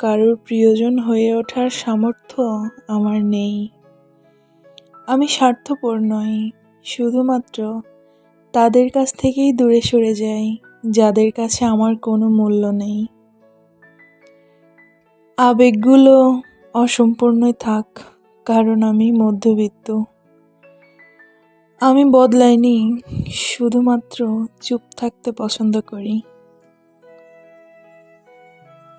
কারোর প্রিয়জন হয়ে ওঠার সামর্থ্য আমার নেই। আমি স্বার্থপর নই, শুধুমাত্র তাদের কাছ থেকেই দূরে সরে যাই, যাদের কাছে আমার কোনো মূল্য নেই। আবেগগুলো অসম্পূর্ণই থাক, কারণ আমি মধ্যবিত্ত। আমি বদলাইনি, শুধুমাত্র চুপ থাকতে পছন্দ করি।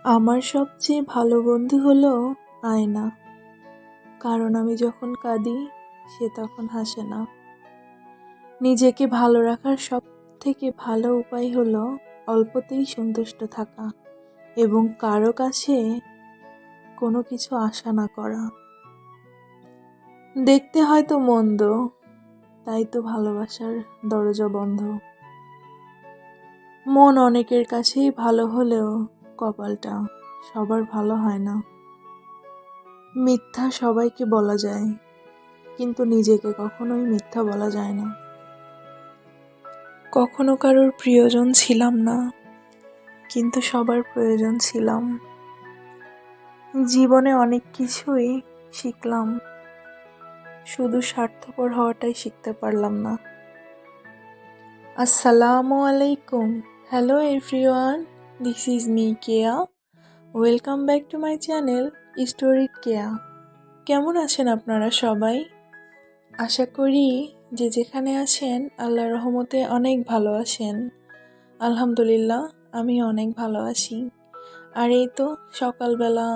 আমার সবচেয়ে ভালো বন্ধু হলো আয়না। কারণ আমি যখন কাঁদি, সে তখন হাসে না। নিজেকে ভালো রাখার সব থেকে ভালো উপায় হলো অল্পতেই সন্তুষ্ট থাকা এবং কারও কাছে কোনো কিছু আশা না করা। দেখতে হয়তো মন্দ, তাই তো ভালোবাসার দরজা বন্ধ। মন অনেকের কাছেই ভালো হলেও কপালটা, সবার ভালো হয় না। মিথ্যা সবাইকে বলা যায়, কিন্তু নিজেকে কখনোই মিথ্যা বলা যায় না। কখনো কারোর প্রিয়জন ছিলাম না, কিন্তু সবার প্রয়োজন ছিলাম। জীবনে অনেক কিছুই শিখলাম, শুধু স্বার্থপর হওয়াটাই শিখতে পারলাম না। আসসালামু আলাইকুম। Hello everyone this is me Keya welcome back to my channel story Keya কেমন আছেন আপনারা সবাই? আশা করি যে যেখানে আছেন আল্লাহ রহমতে অনেক ভালো আছেন। আলহামদুলিল্লাহ, আমি অনেক ভালো আছি। আর এই তো সকালবেলা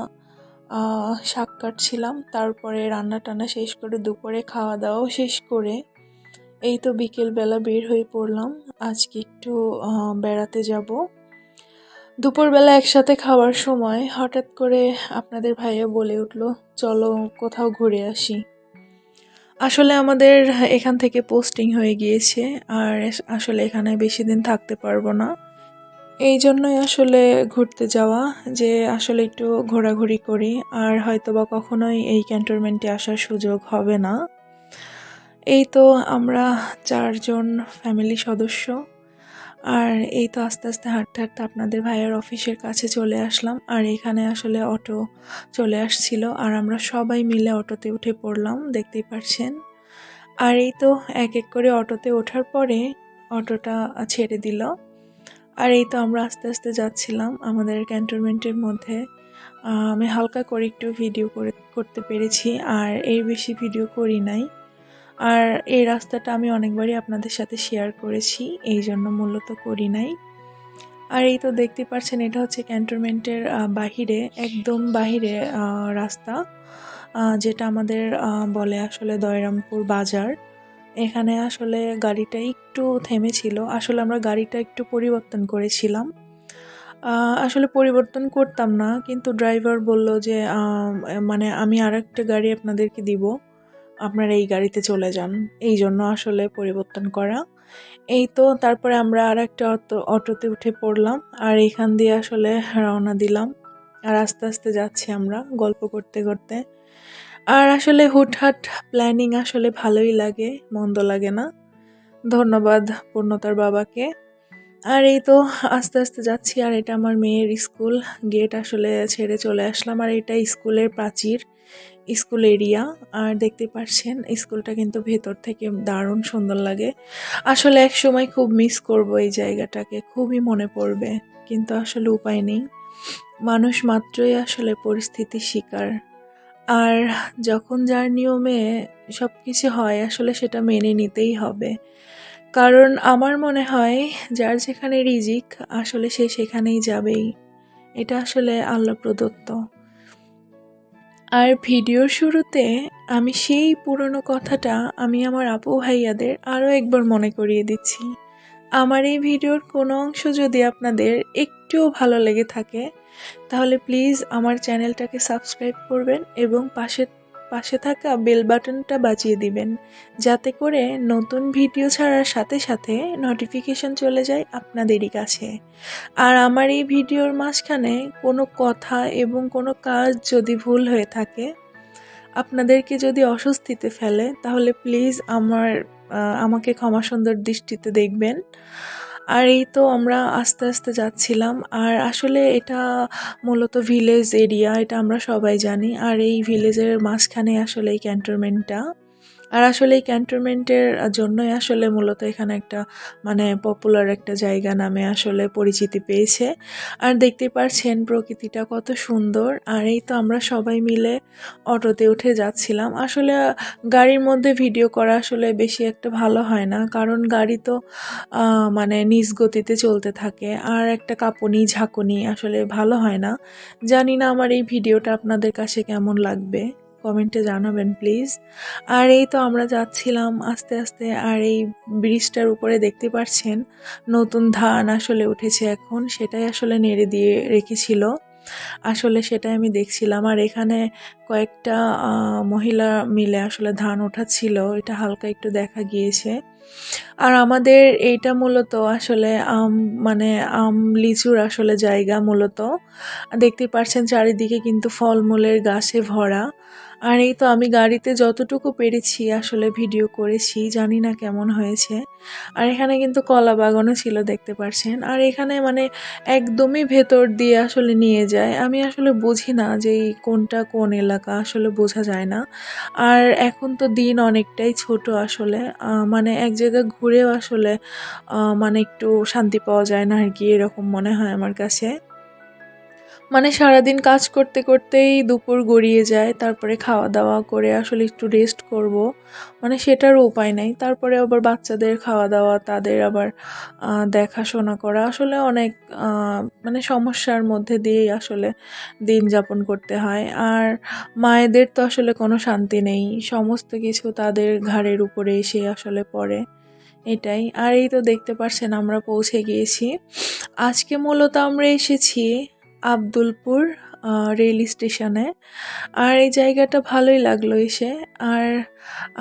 শাক কাটছিলাম, তারপরে রান্না টান্না শেষ করে দুপুরে খাওয়া দাওয়াও শেষ করে। এই তো বিকেলবেলা বের হয়ে পড়লাম। আজকে একটু বেড়াতে যাব। দুপুরবেলা একসাথে খাওয়ার সময় হঠাৎ করে আপনাদের ভাইয়া বলে উঠল, চলো কোথাও ঘুরে আসি। আসলে আমাদের এখান থেকে পোস্টিং হয়ে গিয়েছে, আর আসলে এখানে বেশি দিন থাকতে পারব না। এই জন্যই আসলে ঘুরতে যাওয়া, যে আসলে একটু ঘোরাঘুরি করি, আর হয়তো বা কখনোই এই ক্যান্টনমেন্টে আসার সুযোগ হবে না। এই তো আমরা চারজন ফ্যামিলি সদস্য। আর এই তো আস্তে আস্তে হাঁটতে হাঁটতে আপনাদের ভাইয়ের অফিসের কাছে চলে আসলাম। আর এখানে আসলে অটো চলে আসছিল আর আমরা সবাই মিলে অটোতে উঠে পড়লাম, দেখতেই পাচ্ছেন। আর এই তো এক এক করে অটোতে ওঠার পরে অটোটা ছেড়ে দিল। আর এই তো আমরা আস্তে আস্তে যাচ্ছিলাম আমাদের ক্যান্টনমেন্টের মধ্যে। আমি হালকা করে একটু ভিডিও করে, করতে পেরেছি, আর এর বেশি ভিডিও করি নাই। আর এই রাস্তাটা আমি অনেকবারই আপনাদের সাথে শেয়ার করেছি, এই জন্য মূলত করি নাই। আর এই তো দেখতে পাচ্ছেন, এটা হচ্ছে ক্যান্টনমেন্টের বাহিরে, একদম বাহিরে রাস্তা যেটা আমাদের বলে আসলে দয়রামপুর বাজার। এখানে আসলে গাড়িটা একটু থেমেছিল, আসলে আমরা গাড়িটা একটু পরিবর্তন করেছিলাম। আসলে পরিবর্তন করতাম না, কিন্তু ড্রাইভার বলল যে মানে আমি আর একটা গাড়ি আপনাদেরকে দিব। আপনারা এই গাড়িতে চলে যান। এই জন্য আসলে পরিবর্তন করা। এই তো তারপরে আমরা আর একটা অটো, অটোতে উঠে পড়লাম আর এখান দিয়ে আসলে রওনা দিলাম। আর আস্তে আস্তে যাচ্ছি আমরা গল্প করতে করতে। আর আসলে হুটহাট প্ল্যানিং আসলে ভালোই লাগে, মন্দ লাগে না। ধন্যবাদ পূর্ণতার বাবাকে। আর এই তো আস্তে আস্তে যাচ্ছি আর এটা আমার মেয়ের স্কুল। গেট আসলে ছেড়ে চলে আসলাম আর এটা স্কুলের প্রাচীর। স্কুল এরিয়া, আর দেখতে পাচ্ছেন স্কুলটা কিন্তু ভেতর থেকে দারুণ সুন্দর লাগে। আসলে এক সময় খুব মিস করব এই জায়গাটাকে, খুবই মনে পড়বে, কিন্তু আসলে উপায় নেই। মানুষ মাত্রই আসলে পরিস্থিতির শিকার। আর যখন যার নিয়মে সব কিছু হয়, আসলে সেটা মেনে নিতেই হবে। কারণ আমার মনে হয়, যার যেখানে রিজিক, আসলে সে সেখানেই যাবেই। এটা আসলে আল্লাহ প্রদত্ত। আর ভিডিওর শুরুতে আমি সেই পুরনো কথাটা আমি আমার আপু ভাইয়াদের আরও একবার মনে করিয়ে দিচ্ছি। আমার এই ভিডিওর কোনো অংশ যদি আপনাদের একটুও ভালো লেগে থাকে, তাহলে প্লিজ আমার চ্যানেলটাকে সাবস্ক্রাইব করবেন এবং পাশে পাশে থাকা বেল বাটনটা বাজিয়ে দিবেন। যাতে করে নতুন ভিডিও ছাড়ার সাথে সাথে নোটিফিকেশন চলে যায় আপনাদেরই কাছে। আর আমার এই ভিডিওর মাঝখানে কোনো কথা এবং কোনো কাজ যদি ভুল হয়ে থাকে, আপনাদেরকে যদি অস্বস্তিতে ফেলে, তাহলে প্লিজ আমার আমাকে ক্ষমা সুন্দর দৃষ্টিতে দেখবেন। আর এই তো আমরা আস্তে আস্তে যাচ্ছিলাম। আর আসলে এটা মূলত ভিলেজ এরিয়া এটা আমরা সবাই জানি। আর এই ভিলেজের মাঝখানে আসলে এই ক্যান্টনমেন্টটা আর আসলে এই ক্যান্টনমেন্টের জন্যই আসলে মূলত এখানে একটা মানে পপুলার একটা জায়গা নামে আসলে পরিচিতি পেয়েছে। আর দেখতে পারছেন প্রকৃতিটা কত সুন্দর। আর এই তো আমরা সবাই মিলে অটোতে উঠে যাচ্ছিলাম। আসলে গাড়ির মধ্যে ভিডিও করা আসলে বেশি একটা ভালো হয় না। কারণ গাড়ি তো মানে নিজ গতিতে চলতে থাকে। আর একটা কাঁপুনি, ঝাঁকুনি আসলে ভালো হয় না। জানি না আমার এই ভিডিওটা আপনাদের কাছে কেমন লাগবে। কমেন্টে জানাবেন, প্লিজ। আর এই তো আমরা যাচ্ছিলাম আস্তে আস্তে, আর এই ব্রিজটার উপরে দেখতে পাচ্ছেন নতুন ধান আসলে উঠেছে এখন, সেটাই আসলে নেড়ে দিয়ে রেখেছিল। আসলে সেটাই আমি দেখছিলাম। আর এখানে কয়েকটা মহিলা মিলে আসলে ধান ওঠাচ্ছিল এটা হালকা একটু দেখা গিয়েছে। আর আমাদের এইটা মূলত আসলে আম মানে আম লিচুর আসলে জায়গা মূলত। দেখতে পাচ্ছেন চারিদিকে কিন্তু ফলমূলের গাছে ভরা। আর এই তো আমি গাড়িতে যতটুকু পেরেছি আসলে ভিডিও করেছি, জানি না কেমন হয়েছে। আর এখানে কিন্তু কলা বাগানও ছিল, দেখতে পাচ্ছেন আর এখানে মানে একদমই ভেতর দিয়ে আসলে নিয়ে যায়। আমি আসলে বুঝি না যে কোনটা কোন এলাকা, আসলে বোঝা যায় না। আর এখন তো দিন অনেকটাই ছোট আসলে। মানে এক জায়গায় ঘুরেও আসলে মানে একটু শান্তি পাওয়া যায় না আর কি, এরকম মনে হয় আমার কাছে। মানে সারাদিন কাজ করতে করতেই দুপুর গড়িয়ে যায়, তারপরে খাওয়া দাওয়া করে আসলে একটু রেস্ট করব। মানে সেটারও উপায় নাই। তারপরে আবার বাচ্চাদের খাওয়া দাওয়া তাদের আবার দেখাশোনা করা আসলে অনেক মানে সমস্যার মধ্যে দিয়েই আসলে দিন যাপন করতে হয়। আর মায়েদের তো আসলে কোনো শান্তি নেই। সমস্ত কিছু তাদের ঘাড়ের উপরে এসে আসলে পড়ে। এটাই। আর এই তো দেখতে পারছেন আমরা পৌঁছে গিয়েছি। আজকে মূলত আমরা এসেছি আব্দুলপুর রেল স্টেশনে। আর এই জায়গাটা ভালোই লাগল এসে। আর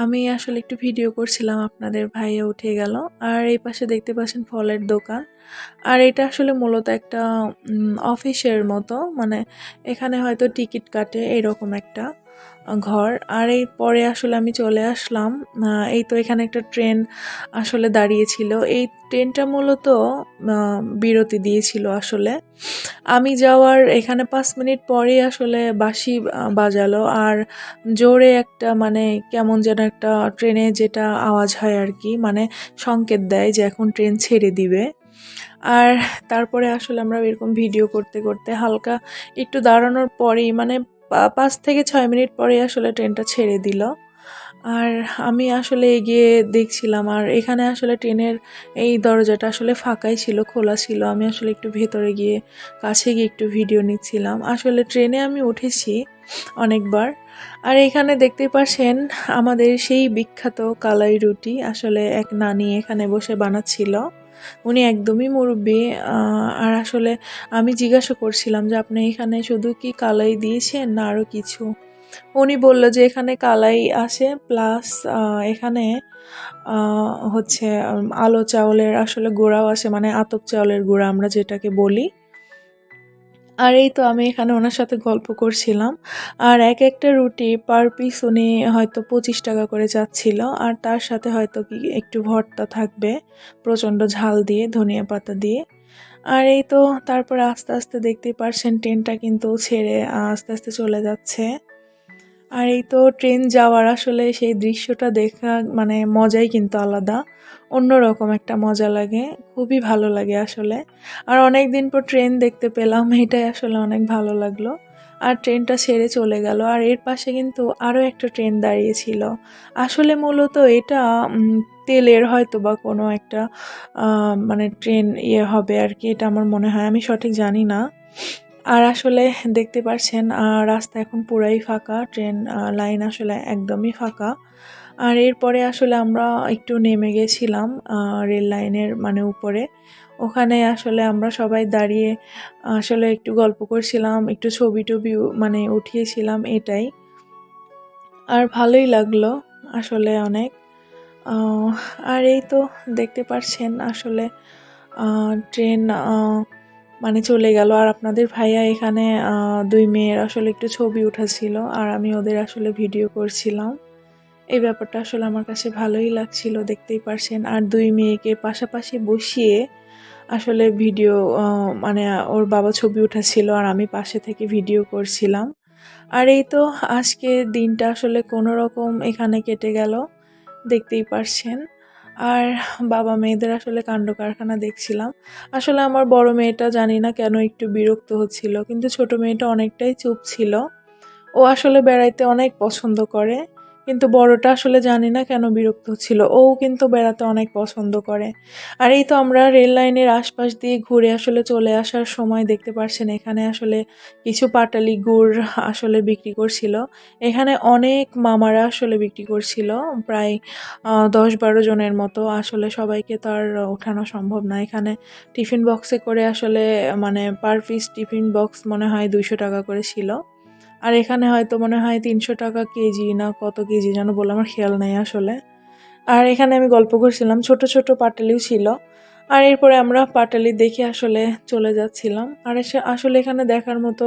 আমি আসলে একটু ভিডিও করছিলাম, আপনাদের ভাইয়া উঠে গেল। আর এই পাশে দেখতে পাচ্ছেন ফলের দোকান। আর এটা আসলে মূলত একটা অফিসের মতো। মানে এখানে হয়তো টিকিট কাটে, এরকম একটা। ঘর। আর এই পরে আসলে আমি চলে আসলাম। এই তো এখানে একটা ট্রেন আসলে দাঁড়িয়েছিল। এই ট্রেনটা মূলত বিরতি দিয়েছিল আসলে। আমি যাওয়ার এখানে পাঁচ মিনিট পরেই আসলে বাঁশি বাজালো। আর জোরে একটা মানে কেমন যেন একটা ট্রেনে যেটা আওয়াজ হয় আর কি মানে সংকেত দেয় যে এখন ট্রেন ছেড়ে দিবে। আর তারপরে আসলে আমরা এরকম ভিডিও করতে করতে হালকা একটু দাঁড়ানোর পরেই মানে পাঁচ থেকে ছয় মিনিট পরেই আসলে ট্রেনটা ছেড়ে দিল। আর আমি আসলে এগিয়ে দেখছিলাম, আর এখানে আসলে ট্রেনের এই দরজাটা আসলে ফাঁকাই ছিল, খোলা ছিল। আমি আসলে একটু ভেতরে গিয়ে, কাছে গিয়ে একটু ভিডিও নিচ্ছিলাম। আসলে ট্রেনে আমি উঠেছি অনেকবার। আর এখানে দেখতে পাচ্ছেন আমাদের সেই বিখ্যাত কালাই রুটি আসলে এক নানি এখানে বসে বানাচ্ছিল। উনি একদমই মুরব্বী আর আসলে আমি জিজ্ঞাসা করছিলাম যে আপনি এখানে শুধু কি কালাই দিয়েছেন না আরও কিছু? উনি বলল যে এখানে কালাই আসে প্লাস এখানে হচ্ছে আলো চাউলের আসলে গোড়াও আসে মানে আতপ চাউলের গোড়া আমরা যেটাকে বলি। আর এই তো আমি এখানে ওনার সাথে গল্প করছিলাম। আর এক একটা রুটি পার পিস উনি হয়তো পঁচিশ টাকা করে যাচ্ছিল। আর তার সাথে হয়তো কি একটু ভর্তা থাকবে, প্রচণ্ড ঝাল দিয়ে, ধনিয়া পাতা দিয়ে। আর এই তো তারপরে আস্তে আস্তে দেখতেই পারছেন ট্রেনটা কিন্তু ছেড়ে আস্তে আস্তে চলে যাচ্ছে। আর এই তো ট্রেন যাওয়ার আসলে সেই দৃশ্যটা দেখা মানে মজাই কিন্তু আলাদা। অন্যরকম একটা মজা লাগে খুবই ভালো লাগে আসলে। আর অনেক দিন পর ট্রেন দেখতে পেলাম এটাই আসলে অনেক ভালো লাগল। আর ট্রেনটা ছেড়ে চলে গেল আর এর পাশে কিন্তু আরও একটা ট্রেন দাঁড়িয়েছিল। আসলে মূলত এটা তেলের হয়তো বা কোনো একটা মানে ট্রেন ইয়ে হবে আর কি এটা আমার মনে হয় আমি সঠিক জানি না। আর আসলে দেখতে পাচ্ছেন আহ, রাস্তা এখন পুরাই ফাঁকা ট্রেন লাইন আসলে একদমই ফাঁকা। আর এরপরে আসলে আমরা একটু নেমে গেছিলাম রেল লাইনের মানে উপরে। ওখানে আসলে আমরা সবাই দাঁড়িয়ে, আসলে একটু গল্প করছিলাম, একটু ছবি টবি মানে উঠিয়েছিলাম এটাই। আর ভালোই লাগল আসলে অনেক। আর এই তো দেখতে পাচ্ছেন আসলে ট্রেন মানে চলে গেল। আর আপনাদের ভাইয়া এখানে দুই মেয়ের আসলে একটু ছবি উঠাছিল আর আমি ওদের আসলে ভিডিও করছিলাম। এই ব্যাপারটা আসলে আমার কাছে ভালোই লাগছিল, দেখতেই পারছেন। আর দুই মেয়েকে পাশাপাশি বসিয়ে আসলে ভিডিও মানে ওর বাবা ছবি উঠাছিল আর আমি পাশে থেকে ভিডিও করছিলাম। আর এই তো আজকে দিনটা আসলে কোনো রকম এখানে কেটে গেল, দেখতেই পারছেন। আর বাবা মেয়েদের আসলে কাণ্ড কারখানা দেখছিলাম। আসলে আমার বড় মেয়েটা জানি না কেন একটু বিরক্ত হচ্ছিল, কিন্তু ছোট মেয়েটা অনেকটাই চুপ ছিল। ও আসলে বেড়াইতে অনেক পছন্দ করে। কিন্তু বড়টা আসলে জানি না কেন বিরক্ত হচ্ছিল ও কিন্তু বেড়াতে অনেক পছন্দ করে। আর এই তো আমরা রেল লাইনের আশপাশ দিয়ে ঘুরে আসলে চলে আসার সময় দেখতে পারছেন এখানে আসলে কিছু পাটালি গুড় আসলে বিক্রি করছিল। এখানে অনেক মামারা আসলে বিক্রি করছিল। প্রায় দশ বারো জনের মতো আসলে সবাইকে তো আর ওঠানো সম্ভব না। এখানে টিফিন বক্সে করে আসলে মানে পার পিস টিফিন বক্স মনে হয় দুইশো টাকা করে ছিল। আর এখানে হয়তো মনে হয় তিনশো টাকা কেজি না কত কেজি যেন বলে আমার খেয়াল নেই আসলে। আর এখানে আমি গল্প করছিলাম, ছোট ছোট পাটালিও ছিল। আর এরপরে আমরা পাটালি দেখে আসলে চলে যাচ্ছিলাম। আর এসে- আসলে এখানে দেখার মতো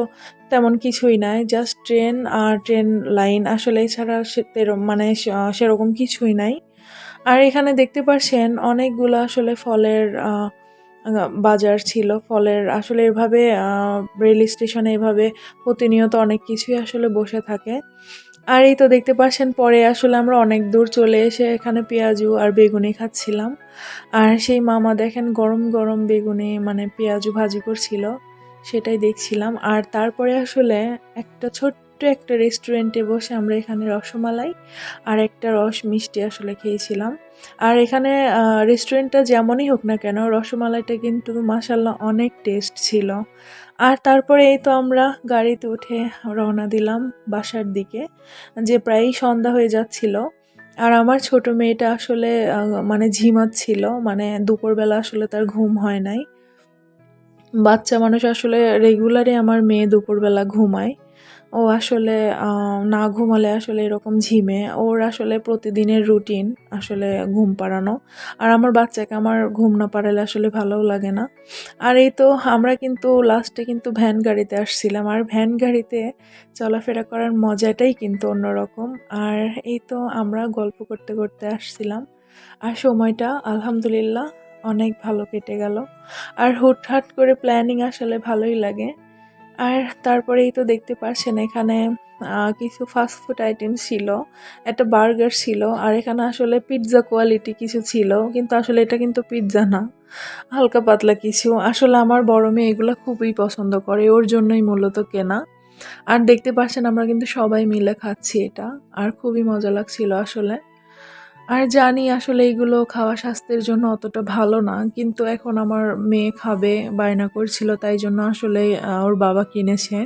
তেমন কিছুই নাই জাস্ট ট্রেন আর ট্রেন লাইন আসলে এছাড়া মানে সেরকম কিছুই নাই। আর এখানে দেখতে পাচ্ছেন অনেকগুলো আসলে ফলের বাজার ছিল। ফলের আসলে এভাবে রেল স্টেশনে এভাবে প্রতিনিয়ত অনেক কিছুই আসলে বসে থাকে। আর এই তো দেখতে পাচ্ছেন, পরে আসলে আমরা অনেক দূর চলে এসে এখানে পেঁয়াজু আর বেগুনি খাচ্ছিলাম। আর সেই মামা দেখেন, গরম গরম বেগুনি মানে পেঁয়াজু ভাজি করছিল, সেটাই দেখছিলাম। আর তারপরে আসলে একটা ছোট্ট একটা রেস্টুরেন্টে বসে আমরা এখানে রসমালাই আর একটা রস মিষ্টি আসলে খেয়েছিলাম। আর এখানে রেস্টুরেন্টটা যেমনই হোক না কেন, রসমালাইটা কিন্তু মাসাল্লাহ অনেক টেস্ট ছিল। আর তারপরে এই তো আমরা গাড়িতে উঠে রওনা দিলাম বাসার দিকে, যে প্রায়ই সন্ধ্যা হয়ে যাচ্ছিল। আর আমার ছোট মেয়েটা আসলে মানে ঝিমাচ্ছিল মানে দুপুরবেলা আসলে তার ঘুম হয় নাই। বাচ্চা মানুষ আসলে রেগুলারই আমার মেয়ে দুপুরবেলা ঘুমায়। ও আসলে না ঘুমালে আসলে এরকম ঝিমে। ওর আসলে প্রতিদিনের রুটিন আসলে ঘুম পাড়ানো। আর আমার বাচ্চাকে আমার ঘুম না পাড়ালে আসলে ভালোও লাগে না। আর এই তো আমরা কিন্তু লাস্টে কিন্তু ভ্যান গাড়িতে আসছিলাম। আর ভ্যান গাড়িতে চলাফেরা করার মজাটাই কিন্তু অন্যরকম। আর এই তো আমরা গল্প করতে করতে আসছিলাম। আর সময়টা আলহামদুলিল্লাহ অনেক ভালো কেটে গেল। আর হুটহাট করে প্ল্যানিং আসলে ভালোই লাগে। আর তারপরেই তো দেখতে পাচ্ছেন এখানে কিছু ফাস্টফুড আইটেম ছিল, একটা বার্গার ছিল, আর এখানে আসলে পিৎজা কোয়ালিটি কিছু ছিল, কিন্তু আসলে এটা কিন্তু পিৎজা না, হালকা পাতলা কিছু। আসলে আমার বড় মেয়ে এগুলো খুবই পছন্দ করে, ওর জন্যই মূলত কেনা। আর দেখতে পাচ্ছেন আমরা কিন্তু সবাই মিলে খাচ্ছি এটা, আর খুবই মজা লাগছিল আসলে। আর জানি আসলে এইগুলো খাওয়া স্বাস্থ্যের জন্য অতটা ভালো না, কিন্তু এখন আমার মেয়ে খাবে, বায়না করছিল, তাই জন্য আসলে ওর বাবা কিনেছে।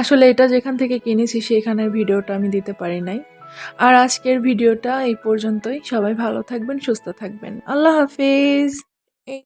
আসলে এটা যেখান থেকে কিনেছি সেখানের ভিডিওটা আমি দিতে পারি নাই। আর আজকের ভিডিওটা এই পর্যন্তই। সবাই ভালো থাকবেন, সুস্থ থাকবেন। আল্লাহ হাফিজ।